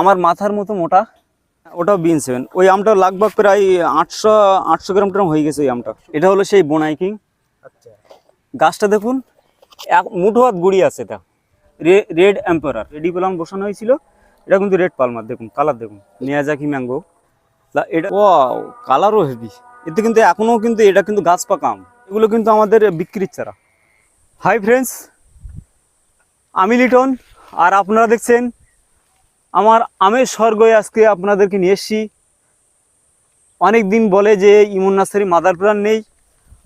আমার মাথার মতো মোটা ওটাও বিন সেভেন ওই আমটা লাগভাগ প্রায় আটশো আটশো গ্রাম ট্রাম হয়ে গেছে ওই আমটা। এটা হলো সেই বোনাই কিং আচ্ছা। গাছটা দেখুন এক মুঠো হাত গুড়ি আছে এটা। রেড এম্পারার রেডি প্লাম বসানো হয়েছিল। এটা কিন্তু রেড পালমার দেখুন কালার দেখুন। নিয়াজাকি ম্যাঙ্গো এটা ও কালারও হেভি এতে কিন্তু এখনও কিন্তু এটা কিন্তু গাছ পাকা আম। এগুলো কিন্তু আমাদের বিক্রির চারা। হাই ফ্রেন্ডস আমি লিটন আর আপনারা দেখছেন আমার আমের স্বর্গয়ে আজকে আপনাদেরকে নিয়ে এসেছি। অনেক দিন বলে যে ইমন নার্সারি মাদার প্ল্যান নেই।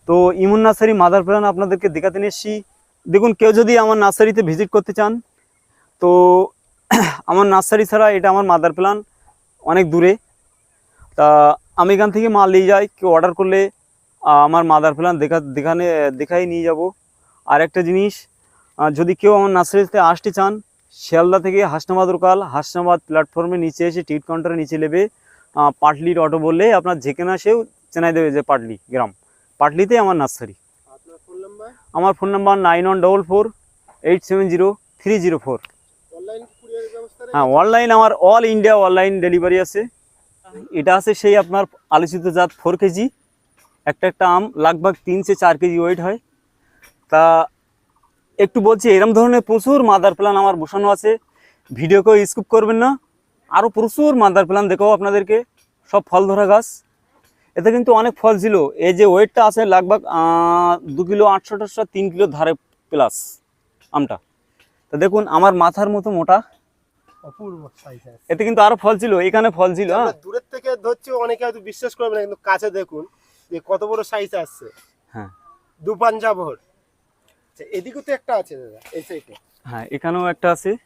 তো ইমন নার্সারি মাদার প্ল্যান আপনাদেরকে দেখাতে নিয়ে এসেছি। দেখুন, কেউ যদি আমার নার্সারিতে ভিজিট করতে চান, তো আমার নার্সারি ছাড়া এটা আমার মাদার প্ল্যান অনেক দূরে। তা আমি এখান থেকে মাল নিয়ে যাই, কেউ অর্ডার করলে আমার মাদার প্ল্যান দেখা, দেখানে, দেখাই নিয়ে যাব। আর একটা জিনিস যদি কেউ আমার নার্সারিতে আসতে চান শিয়ালদা থেকে হাসনাবাদ রোকাল হাসনাবাদ প্ল্যাটফর্মে নিচে এসে টিট কাউন্টারের নিচে নেবে পাটলির অটো বললে আপনার যেখানে আসেও চেনাই দেবে যে পাটলি গ্রাম। পাটলিতে আমার নার্সারি। ফোন নাম্বার আমার phone number nine one double four eight seven zero three zero four হ্যাঁ অনলাইন আমার অল ইন্ডিয়া অনলাইন ডেলিভারি আছে। এটা আছে সেই আপনার আলোচিত জাত ফোর কেজি। একটা একটা আম লাগভাগ তিন সে চার কেজি ওয়েট হয়। তা একটু বলছি এরম ধরনের প্রচুর মাদার প্ল্যান আমার বসানো আছে। ভিডিও ভিডিওকেও স্কুপ করবেন না। আরও প্রচুর মাদার প্ল্যান দেখাও আপনাদেরকে। সব ফল ধরা গাছ। এতে কিন্তু অনেক ফল ছিল। এই যে ওয়েটটা আছে লাগভাগ দু কিলো আটশো টাটশো তিন কিলো ধারে প্লাস আমটা। তা দেখুন আমার মাথার মতো মোটা। সাইজ এতে কিন্তু আরও ফল ছিল এখানে ফল ছিল হ্যাঁ। দূরের থেকে ধরছি অনেকে হয়তো বিশ্বাস করবে না কিন্তু কাছে দেখুন যে কত বড় সাইজ আসছে হ্যাঁ। দু পাঞ্জা ভর আচ্ছা এদিকেও তো একটা আছে দাদা এই সাইডে হ্যাঁ এখানেও একটা আছে।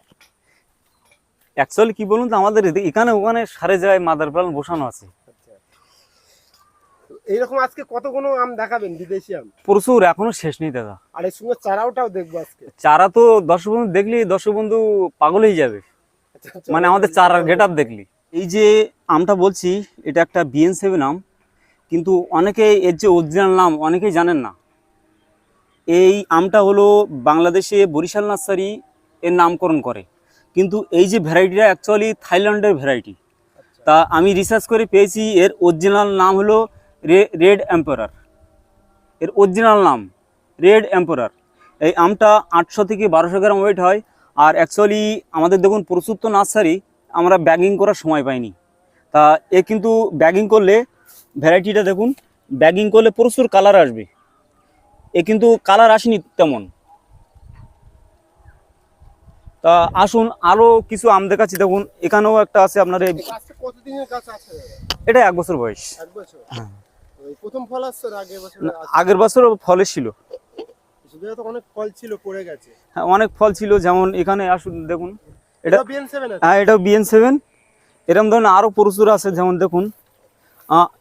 অ্যাকচুয়ালি কি বলুন তো আমাদের এদিকে- এখানে ওখানে সারে জায়গায় মাদার প্লান বসানো আছে। আচ্ছা এইরকম আজকে কতগুলো আম দেখাবেন বিদেশি আম? প্রচুর এখনও শেষ নেই দাদা। আর এর সঙ্গে চারাওটাও দেখব আজকে। চারা তো দর্শক বন্ধু দেখলি দর্শক বন্ধু পাগল হয়ে যাবে। আচ্ছা, আচ্ছা। মানে আমাদের চারার গেট আপ দেখলি। এই যে আমটা বলছি এটা একটা বিএন সেভেন আম। কিন্তু অনেকে এর যে অরিজিনাল নাম অনেকেই জানেন না। এই আমটা হলো বাংলাদেশে বরিশাল নার্সারি এর নামকরণ করে। কিন্তু এই যে ভ্যারাইটিটা অ্যাকচুয়ালি থাইল্যান্ডের ভ্যারাইটি আচ্ছা। তা আমি রিসার্চ করে পেয়েছি এর অরিজিনাল নাম হলো রে রেড এম্পারার এর অরিজিনাল নাম রেড এম্পারার এই আমটা আটশো থেকে বারোশো গ্রাম ওয়েট হয় আর অ্যাকচুয়ালি আমাদের দেখুন প্রচুর তো নার্সারি আমরা ব্যাগিং করার সময় পাইনি। তা এ কিন্তু ব্যাগিং করলে ভ্যারাইটিটা দেখুন ব্যাগিং করলে প্রচুর কালার আসবে। এ কিন্তু কালার আসেনি তেমন। তা আসুন আরও কিছু আম দেখাচ্ছি। দেখুন এখানেও একটা আছে আপনার? এটা এক বছর বয়স। আগের বছর ফলে ছিল। অনেক ফল ছিল পড়ে গেছে। হ্যাঁ অনেক ফল ছিল যেমন এখানে আসুন দেখুন। এটা হ্যাঁ এটাও বিএন সেভেন এরকম ধরনের আরও প্রচুর আছে যেমন দেখুন।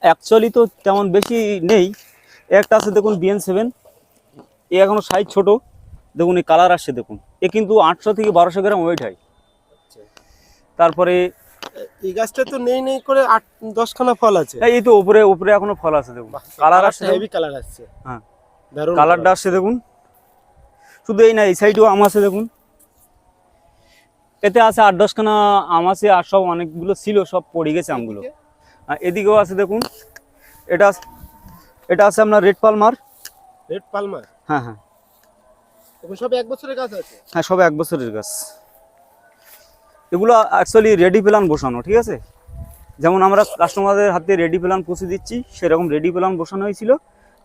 অ্যাকচুয়ালি তো তেমন বেশি নেই। একটা আছে দেখুন বিএন সেভেন এ এখনও সাইজ ছোট। দেখুন এই কালার আসছে দেখুন। এ কিন্তু আটশো থেকে বারোশো গ্রাম ওয়েট হয়। আচ্ছা। তারপরে এই গাছটা তো নেই নেই করে আট দশখানা ফল আছে। এই তো উপরে উপরে এখনও ফল আছে দেখুন। কালার আসছে হেভি কালার আসছে। হ্যাঁ। কালারটা আসছে দেখুন। শুধু এই না এই সাইডেও আম আছে দেখুন। এতে আছে আট দশখানা আম আছে আর সব অনেকগুলো ছিল সব পড়ে গেছে আমগুলো। এদিকেও আছে দেখুন। এটা এটা আছে আপনার রেড পালমার রেড পালমার? হ্যাঁ হ্যাঁ। এখন সব এক বছরের গাছ আছে? হ্যাঁ সব এক বছরের গাছ। এগুলো অ্যাকচুয়ালি রেডি প্ল্যান বসানো ঠিক আছে? যেমন আমরা কাস্টমারদের হাতে রেডি প্ল্যান পৌঁছে দিচ্ছি সেরকম রেডি প্ল্যান বসানো হয়েছিল।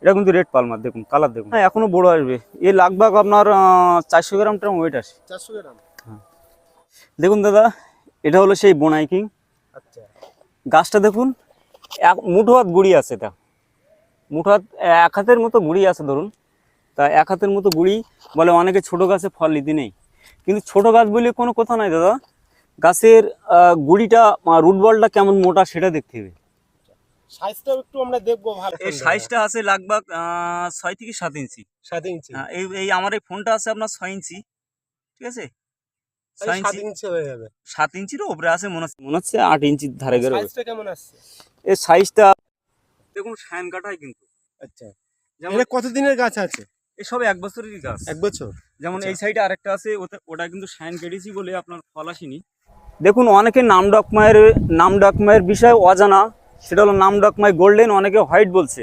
এটা কিন্তু রেড পালমার দেখুন কালার দেখুন। হ্যাঁ এখনও বড় আসবে। এ লাগভাগ আপনার চারশো গ্রাম ট্রাম ওয়েট আসে। চারশো গ্রাম? হ্যাঁ। দেখুন দাদা এটা হলো সেই বোনাইকিং আচ্ছা। গাছটা দেখুন এক মুঠো হাত গুড়ি আছে এটা। মুঠো হাত এক হাতের মতো গুড়ি আছে ধরুন। তা এক হাতের মতো গুড়ি বলে অনেকে ছোট গাছে ফল নিতে নেই। কিন্তু ছোট গাছ বলে কোনো কথা নাই দাদা। গাছের গুড়িটা রুট বলটা কেমন মোটা সেটা দেখতে হবে। সাইজটাও একটু আমরা দেখব ভালো এই সাইজটা আছে লাগভাগ ছয় থেকে সাত ইঞ্চি। সাত ইঞ্চি। হ্যাঁ, এই এই আমার এই ফোনটা আছে আপনার ছয় ইঞ্চি ঠিক আছে? সাত ইঞ্চি ইঞ্চি হয়ে যাবে। সাত ইঞ্চির উপরে আছে মনে হচ্ছে। মনে হচ্ছে আট ইঞ্চির ধারে গেলে সাইজটা কেমন আসছে? এর সাইজটা দেখুন সায়ন কাটাই কিন্তু। আচ্ছা। যেমন কতদিনের গাছ আছে? এসব এক বছরেরই গাছ। এক বছর? যেমন এই আচ্ছা। সাইডে আরেকটা আছে ওটা কিন্তু সাইন কেটেছি বলে আপনার ফল আসেনি। দেখুন অনেকে নাম ডকমায়ের নাম ডকমায়ের বিষয়ে অজানা সেটা হলো নাম ডকমাই গোল্ডেন অনেকে হোয়াইট বলছে।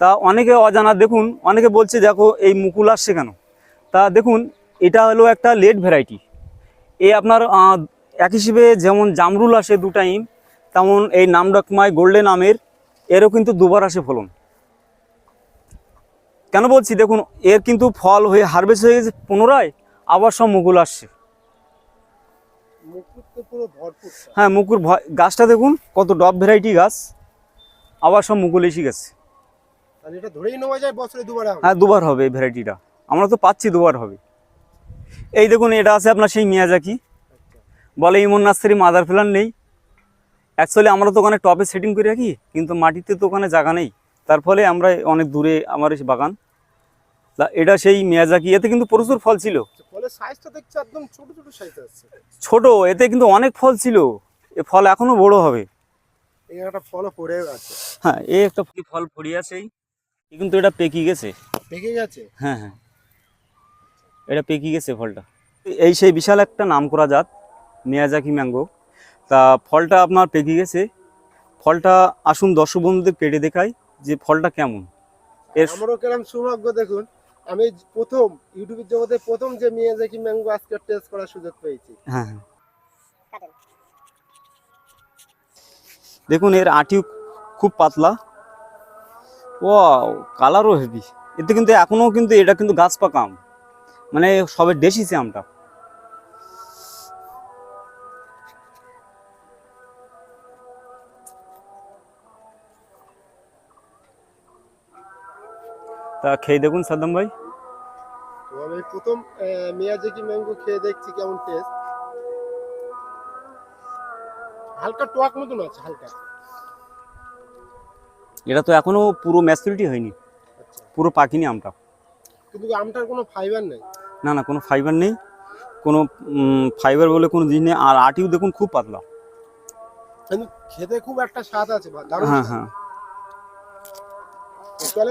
তা অনেকে অজানা দেখুন অনেকে বলছে দেখো এই মুকুল আসছে কেন? তা দেখুন এটা হলো একটা লেট ভ্যারাইটি। এ আপনার এক হিসেবে যেমন জামরুল আসে দু টাইম তেমন এই নাম ডকমাই গোল্ডেন আমের এরও কিন্তু দুবার আসে ফলন। কেন বলছি? দেখুন এর কিন্তু ফল হয়ে হারভেস্ট হয়ে গেছে পুনরায় আবার সব মুকুল আসছে। হ্যাঁ মুকুর ভয় গাছটা দেখুন কত ডব ভ্যারাইটি গাছ আবার সব মুকুল এসে গেছে। হ্যাঁ দুবার হবে এই ভ্যারাইটিটা আমরা তো পাচ্ছি দুবার হবে। এই দেখুন এটা আছে আপনার সেই মিয়াজাকি। বলে ইমন নার্সারি মাদার প্ল্যান নেই। অ্যাকচুয়ালি আমরা তো ওখানে টপে সেটিং করে রাখি কিন্তু মাটিতে তো ওখানে জায়গা নেই। তার ফলে আমরা অনেক দূরে আমার এই বাগান। এটা সেই মেয়াজাকি এতে কিন্তু প্রচুর ফল ছিল। একদম ছোট এতে কিন্তু অনেক ফল ছিল। এ ফল এখনও বড় হবে। হ্যাঁ এই একটা ফল কিন্তু এটা পেকি গেছে। পেকে গেছে? হ্যাঁ হ্যাঁ। এটা পেকে গেছে ফলটা। এই সেই বিশাল একটা নাম করা জাত মেয়াজাকি ম্যাঙ্গো। তা ফলটা আপনার পেকে গেছে। ফলটা আসুন দর্শক বন্ধুদের পেটে দেখাই যে ফলটা কেমন। এর আমারও কেরাম সৌভাগ্য দেখুন আমি প্রথম ইউটিউবের জগতে প্রথম যে মিয়াজাকি ম্যাঙ্গো আজকে টেস্ট করার সুযোগ পেয়েছি। হ্যাঁ। দেখুন এর আটিও খুব পাতলা। ও কালারও হেভি এতে কিন্তু এখনও কিন্তু এটা কিন্তু গাছ পাকা আম মানে সবে ডেসিছে আমটা তা খেয়ে দেখুন সাদ্দাম ভাই। আমি প্রথম মিয়াজাকি ম্যাঙ্গো খেয়ে দেখছি কেমন টেস্ট হালকা টক মতন আছে হালকা। এটা তো এখনও পুরো ম্যাচুরিটি হয়নি। আচ্ছা। পুরো পাকিনি আমটা। কিন্তু আমটার কোনো ফাইবার নেই? না না কোনো ফাইবার নেই। কোনো ফাইবার বলে কোনো জিনিস নেই। আর আটিও দেখুন খুব পাতলা। কিন্তু খেতে খুব একটা স্বাদ আছে হ্যাঁ হ্যাঁ।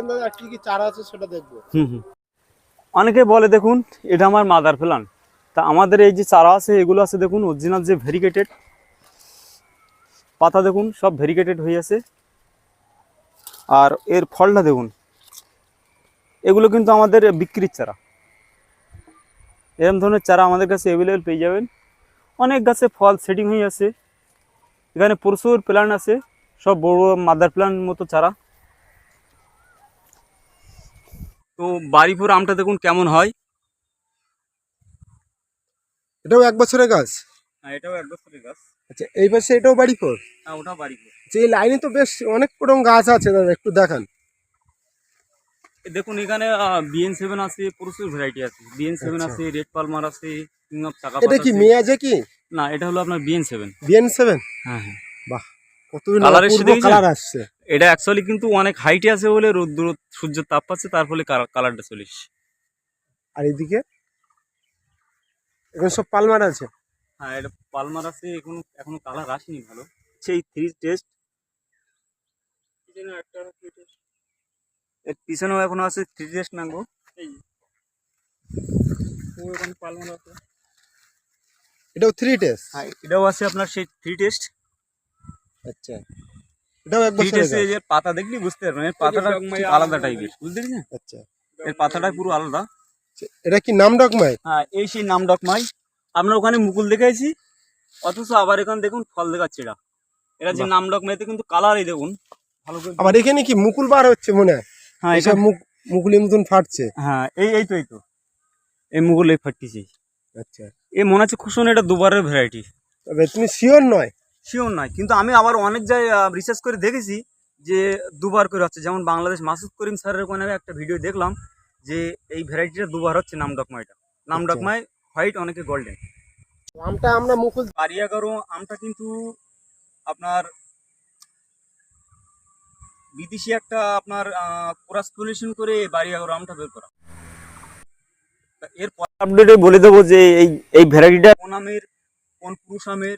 দাদা কি কি চারা আছে সেটা দেখব। হুম অনেকে বলে, দেখুন, এটা আমার মাদার প্ল্যান তা আমাদের এই যে চারা আছে, এগুলো আছে, দেখুন অরিজিনাল যে ভেরিকেটেড পাতা, দেখুন, সব ভেরিকেটেড হয়ে আছে। আর এর ফলটা, দেখুন, এগুলো কিন্তু আমাদের বিক্রির চারা। এরকম ধরনের চারা আমাদের কাছে অ্যাভেলেবেল পেয়ে যাবেন। অনেক গাছে ফল সেটিং হয়ে আছে। এখানে প্রচুর প্ল্যান্ট আছে, সব বড় মাদার প্ল্যান মতো চারা। তো বাড়িপুর আমটা দেখুন কেমন হয়? এটাও এক বছরের গাছ? হ্যাঁ এটাও এক বছরের গাছ। আচ্ছা এই পাশে এটাও বাড়ি ফোর হ্যাঁ ওটা বাড়িপুর। যে এই লাইনে তো বেশ অনেক রকম গাছ আছে দাদা একটু দেখান। দেখুন এখানে বিএন সেভেন আছে প্রচুর ভ্যারাইটি আছে। বিএন সেভেন আচ্ছা। আছে রেড পালমার আছে কিং অফ চাকা এটা কি মেয়াজাকি না এটা হলো আপনার বিএন সেভেন বিএন সেভেন হ্যাঁ হ্যাঁ। দেখেছেন? কালার আসছে? এটা অ্যাকচুয়ালি কিন্তু অনেক হাইটে আছে বলে রোদ্দুর সূর্যের তাপ পাচ্ছে তার ফলে কালারটা চলে আর এদিকে? এখানে সব পালমার আছে? হ্যাঁ এটা পালমার আছে এখনও এখনও কালার আসেনি ভালো। সেই থ্রি টেস্ট এর পিছনেও এখনও আছে থ্রি টেস্ট ম্যাঙ্গো এই। পালমার আছে। এটাও থ্রি টেস্ট হ্যাঁ এটাও আছে আপনার সেই থ্রি টেস্ট আচ্ছা। এটাও এক বছরের যে পাতা দেখলি বুঝতে পারবেন এর পাতাটা আলাদা টাইপের? বুঝতে পেরেছেন আচ্ছা। এর পাতাটা পুরো আলাদা। এটা কি নাম ডকমাই? হ্যাঁ এই সেই নাম ডকমাই। আমরা ওখানে মুকুল দেখেছি অথচ আবার এখানে দেখুন ফল দেখাচ্ছে এটা এটা যে। নাম ডকমাইতে কিন্তু কালারই দেখুন। ভালো করে আবার এখানে কি মুকুল বার হচ্ছে মনে হয়? হ্যাঁ এটা মুখ মুকুলি মতন ফাটছে। হ্যাঁ এই এই তো এই তো। এই মুকুল এই ফাটতিছে। আচ্ছা। এই মনে হচ্ছে খুশন এটা দুবারের ভ্যারাইটি তবে তুমি শিওর নয়। শিওর নয়। কিন্তু আমি আবার অনেক জায়গায় রিসার্চ করে দেখেছি যে দুবার করে হচ্ছে। যেমন বাংলাদেশ মাসুদ করিম স্যারের ওখানে একটা ভিডিও দেখলাম যে এই ভ্যারাইটিটা দুবার হচ্ছে নাম ডকমাইটা নাম আচ্ছা। ডকমাই হোয়াইট অনেকে গোল্ডেন আমটা আমরা মুকুল বাড়ি এগারো আমটা কিন্তু আপনার বিদেশি একটা আপনার ক্রস পলিউশন করে বাড়ি এগারো আমটা বের করা। তা এর আপডেটে বলে দেবো যে এই এই ভ্যারাইটিটা কোন আমের কোন পুরুষ আমের